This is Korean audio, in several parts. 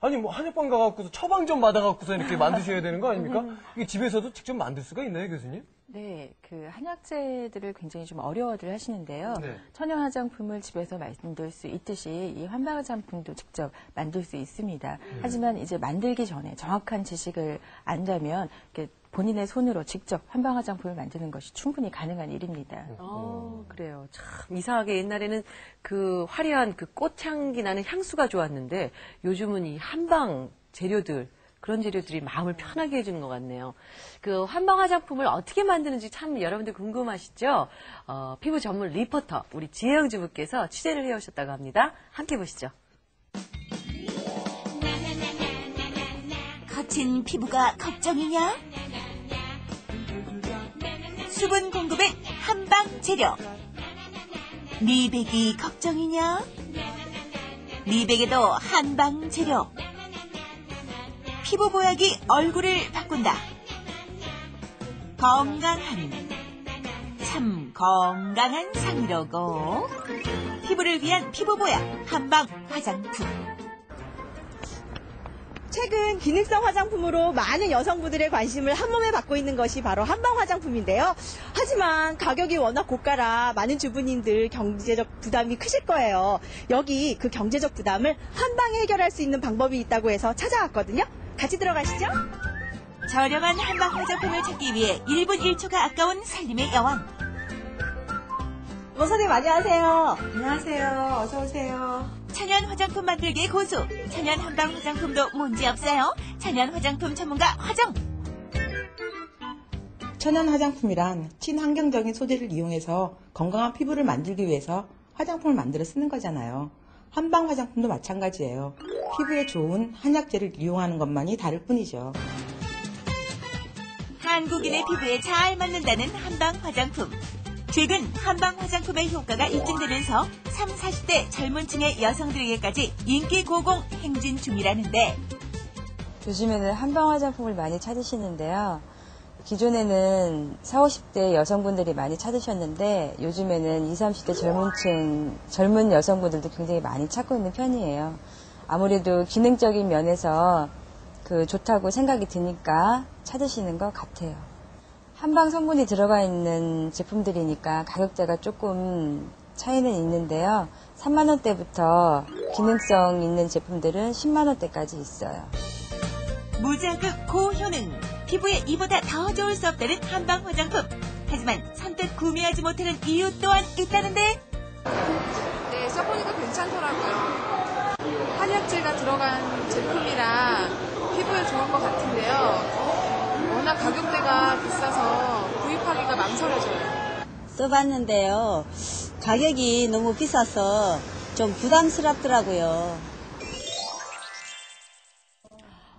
아니 뭐 한약방 가갖고서 처방전 받아갖고서 이렇게 만드셔야 되는 거 아닙니까? 이게 집에서도 직접 만들 수가 있나요, 교수님? 네, 그 한약재들을 굉장히 좀 어려워들 하시는데요. 네. 천연 화장품을 집에서 만들 수 있듯이 이 환방 화장품도 직접 만들 수 있습니다. 하지만 이제 만들기 전에 정확한 지식을 안다면 이렇게 본인의 손으로 직접 환방 화장품을 만드는 것이 충분히 가능한 일입니다. 어, 그래요. 참 이상하게 옛날에는 그 화려한 그 꽃향기 나는 향수가 좋았는데 요즘은 이 한방 재료들 그런 재료들이 마음을 편하게 해주는 것 같네요. 그 한방 화장품을 어떻게 만드는지 참 여러분들 궁금하시죠? 어, 피부 전문 리포터 우리 지혜영 주부께서 취재를 해오셨다고 합니다. 함께 보시죠. 거친 피부가 걱정이냐? 수분 공급엔 한방 재료. 미백이 걱정이냐? 미백에도 한방 재료. 피부 보약이 얼굴을 바꾼다. 건강한 참 건강한 상이로고 피부를 위한 피부 보약 한방 화장품. 최근 기능성 화장품으로 많은 여성분들의 관심을 한 몸에 받고 있는 것이 바로 한방 화장품인데요. 하지만 가격이 워낙 고가라 많은 주부님들 경제적 부담이 크실 거예요. 여기 그 경제적 부담을 한방에 해결할 수 있는 방법이 있다고 해서 찾아왔거든요. 같이 들어가시죠. 저렴한 한방 화장품을 찾기 위해 1분 1초가 아까운 살림의 여왕. 원사님 안녕하세요. 안녕하세요. 어서 오세요. 천연 화장품 만들기의 고수. 천연 한방 화장품도 문제 없어요. 천연 화장품 전문가 화정. 천연 화장품이란 친환경적인 소재를 이용해서 건강한 피부를 만들기 위해서 화장품을 만들어 쓰는 거잖아요. 한방 화장품도 마찬가지예요. 피부에 좋은 한약재를 이용하는 것만이 다를 뿐이죠. 한국인의 피부에 잘 맞는다는 한방 화장품. 최근 한방 화장품의 효과가 입증되면서 3, 40대 젊은 층의 여성들에게까지 인기 고공 행진 중이라는데 요즘에는 한방 화장품을 많이 찾으시는데요. 기존에는 40, 50대 여성분들이 많이 찾으셨는데 요즘에는 20, 30대 젊은 층, 젊은 여성분들도 굉장히 많이 찾고 있는 편이에요. 아무래도 기능적인 면에서 그 좋다고 생각이 드니까 찾으시는 것 같아요. 한방 성분이 들어가 있는 제품들이니까 가격대가 조금 차이는 있는데요. 3만 원대부터 기능성 있는 제품들은 10만 원대까지 있어요. 무자극 고효능. 피부에 이보다 더 좋을 수 없다는 한방 화장품. 하지만 선뜻 구매하지 못하는 이유 또한 있다는데 네, 써보니까 괜찮더라고요. 한약재가 들어간 제품이라 피부에 좋을 것 같은데요. 워낙 가격대가 비싸서 구입하기가 망설여져요. 써봤는데요. 가격이 너무 비싸서 좀 부담스럽더라고요.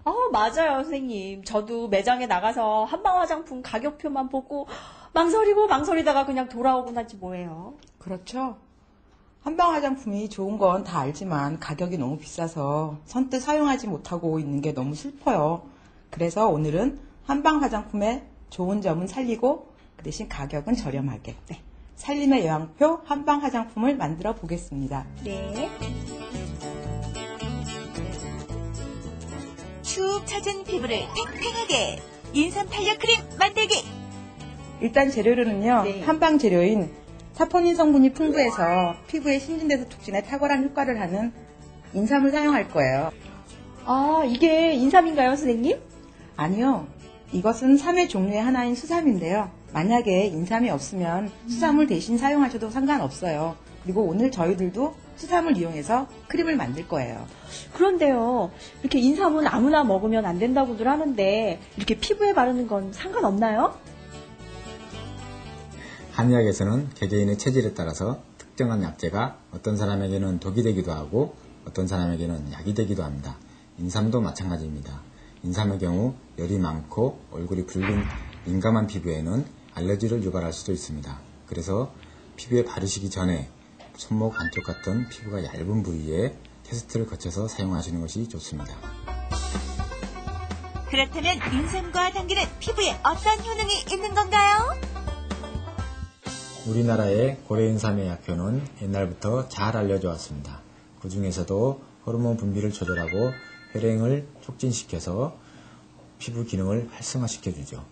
어, 맞아요, 선생님. 저도 매장에 나가서 한방 화장품 가격표만 보고 망설이고 망설이다가 그냥 돌아오고 나지 뭐예요. 그렇죠? 한방 화장품이 좋은 건 다 알지만 가격이 너무 비싸서 선뜻 사용하지 못하고 있는 게 너무 슬퍼요. 그래서 오늘은 한방 화장품의 좋은 점은 살리고 그 대신 가격은 저렴하게. 네. 살림의 여왕표 한방 화장품을 만들어 보겠습니다. 네. 축 처진 피부를 탱탱하게 인삼 탄력 크림 만들기. 일단 재료로는요, 네. 한방 재료인 사포닌 성분이 풍부해서 피부의 신진대사 촉진에 탁월한 효과를 하는 인삼을 사용할 거예요. 아, 이게 인삼인가요, 선생님? 아니요. 이것은 삼의 종류의 하나인 수삼인데요. 만약에 인삼이 없으면 수삼을 대신 사용하셔도 상관없어요. 그리고 오늘 저희들도 수삼을 이용해서 크림을 만들 거예요. 그런데요, 이렇게 인삼은 아무나 먹으면 안 된다고들 하는데, 이렇게 피부에 바르는 건 상관없나요? 한의학에서는 개개인의 체질에 따라서 특정한 약재가 어떤 사람에게는 독이 되기도 하고 어떤 사람에게는 약이 되기도 합니다. 인삼도 마찬가지입니다. 인삼의 경우 열이 많고 얼굴이 붉은 민감한 피부에는 알러지를 유발할 수도 있습니다. 그래서 피부에 바르시기 전에 손목 안쪽 같은 피부가 얇은 부위에 테스트를 거쳐서 사용하시는 것이 좋습니다. 그렇다면 인삼과 당기는 피부에 어떤 효능이 있는 건가요? 우리나라의 고래인삼의 약효는 옛날부터 잘 알려져 왔습니다. 그 중에서도 호르몬 분비를 조절하고 혈행을 촉진시켜서 피부 기능을 활성화시켜 주죠.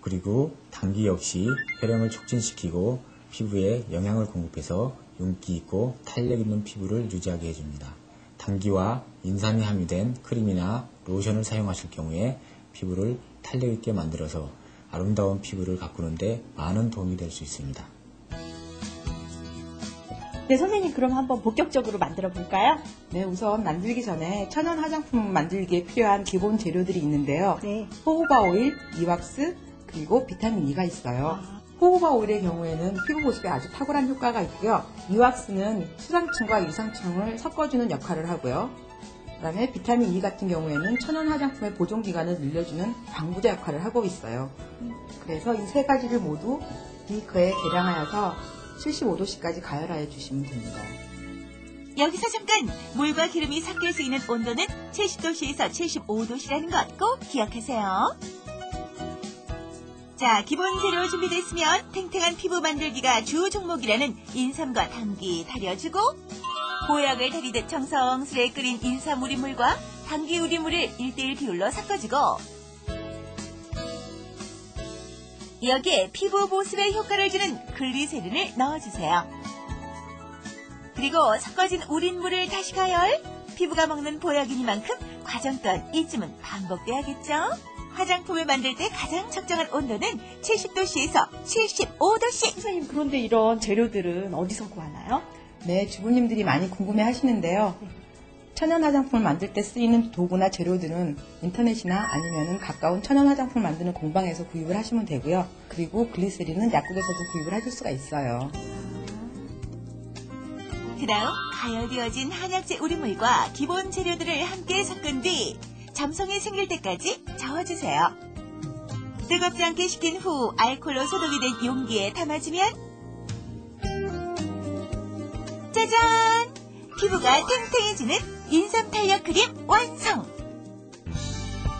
그리고 당기 역시 혈행을 촉진시키고 피부에 영양을 공급해서 윤기 있고 탄력 있는 피부를 유지하게 해줍니다. 당기와 인삼이 함유된 크림이나 로션을 사용하실 경우에 피부를 탄력 있게 만들어서 아름다운 피부를 가꾸는데 많은 도움이 될 수 있습니다. 네, 선생님 그럼 한번 본격적으로 만들어 볼까요? 네, 우선 만들기 전에 천연 화장품 만들기에 필요한 기본 재료들이 있는데요. 네. 호호바 오일, 이왁스, 그리고 비타민 E가 있어요. 호호바 오일의 경우에는 피부 보습에 아주 탁월한 효과가 있고요. 이왁스는 수상층과 유상층을 섞어주는 역할을 하고요. 그 다음에 비타민 E 같은 경우에는 천연 화장품의 보존 기간을 늘려주는 방부제 역할을 하고 있어요. 그래서 이 세 가지를 모두 비커에 계량하여서 75도씨까지 가열하여 주시면 됩니다. 여기서 잠깐 물과 기름이 섞일 수 있는 온도는 70도씨에서 75도씨라는 것 꼭 기억하세요. 자, 기본 재료 준비됐으면 탱탱한 피부 만들기가 주 종목이라는 인삼과 당기 달여주고 보약을 다리듯 정성스레 끓인 인삼 우린물과 당기 우린물을 1대1 비율로 섞어주고 여기에 피부 보습에 효과를 주는 글리세린을 넣어주세요. 그리고 섞어진 우린물을 다시 가열. 피부가 먹는 보약이니만큼 과정 또한 이쯤은 반복돼야겠죠? 화장품을 만들 때 가장 적정한 온도는 70도씨에서 75도씨. 선생님 그런데 이런 재료들은 어디서 구하나요? 네, 주부님들이 많이 궁금해 하시는데요. 천연 화장품을 만들 때 쓰이는 도구나 재료들은 인터넷이나 아니면 가까운 천연 화장품 만드는 공방에서 구입을 하시면 되고요. 그리고 글리세린은 약국에서도 구입을 하실 수가 있어요. 그 다음 가열되어진 한약재 우린물과 기본 재료들을 함께 섞은 뒤 점성이 생길 때까지 저어주세요. 뜨겁지 않게 식힌 후 알코올로 소독이 된 용기에 담아주면 짜잔! 피부가 탱탱해지는 인삼 탄력 크림 완성!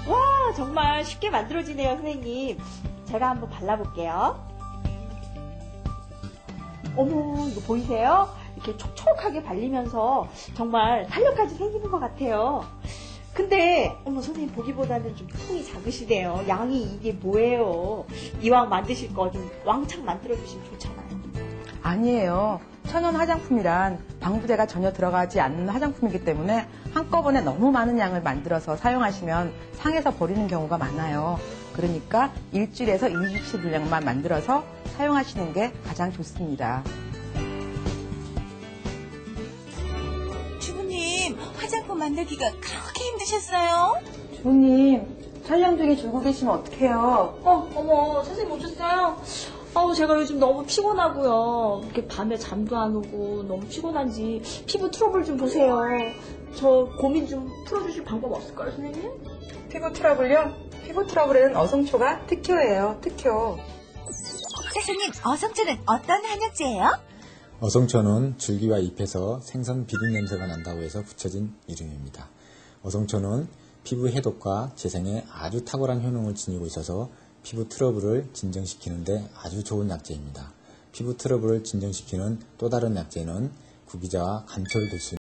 와 정말 쉽게 만들어지네요 선생님. 제가 한번 발라볼게요. 어머 이거 보이세요? 이렇게 촉촉하게 발리면서 정말 탄력까지 생기는 것 같아요. 근데 어머 선생님 보기보다는 좀 통이 작으시네요. 양이 이게 뭐예요? 이왕 만드실 거 좀 왕창 만들어 주시면 좋잖아요 아니에요. 천연 화장품이란 방부제가 전혀 들어가지 않는 화장품이기 때문에 한꺼번에 너무 많은 양을 만들어서 사용하시면 상해서 버리는 경우가 많아요. 그러니까 일주일에서 2주치 분량만 만들어서 사용하시는 게 가장 좋습니다. 주부님, 화장품 만들기가 그렇게 힘드셨어요? 주부님, 촬영 중에 졸고 계시면 어떡해요? 어, 어머, 선생님 오셨어요? 아우, 제가 요즘 너무 피곤하고요. 이렇게 밤에 잠도 안 오고 너무 피곤한지 피부 트러블 좀 보세요. 저 고민 좀 풀어주실 방법 없을까요, 선생님? 피부 트러블요? 피부 트러블에는 어성초가 특효예요, 특효. 선생님, 어성초는 어떤 한약재예요? 어성초는 줄기와 잎에서 생선 비린 냄새가 난다고 해서 붙여진 이름입니다. 어성초는 피부 해독과 재생에 아주 탁월한 효능을 지니고 있어서 피부 트러블을 진정시키는데 아주 좋은 약재입니다. 피부 트러블을 진정시키는 또 다른 약재는 구기자와 감초를 들수